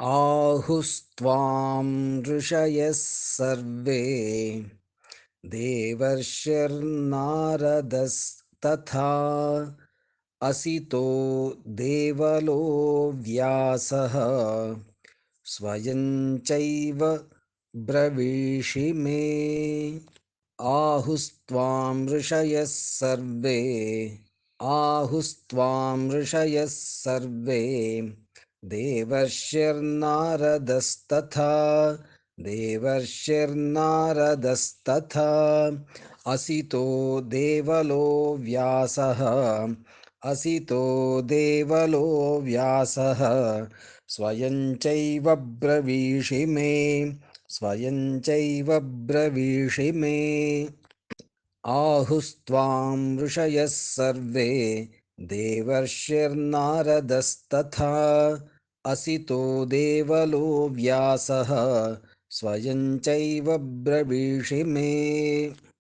आहुस्त्वां ऋषयः सर्वे। देवर्षिर्नारदस्तथा। असितो देवलो व्यासः। स्वयं चैव ब्रवीषि मे। आहुस्त्वां ऋषयः सर्वे। आहुस्त्वां ऋषयः सर्वे देवर्षिर्नारदस्तथा देवर्षिर्नारदस्तथा। असितो देवलो व्यासः, असितो देवलो व्यासः। स्वयं चैव ब्रवीषि मे, स्वयं चैव ब्रवीषि मे। आहुस्त्वां ऋषयः सर्वे, देवर्षिर्नारदस्तथा। असितो देवलो व्यासः स्वयं चैव ब्रवीषि मे।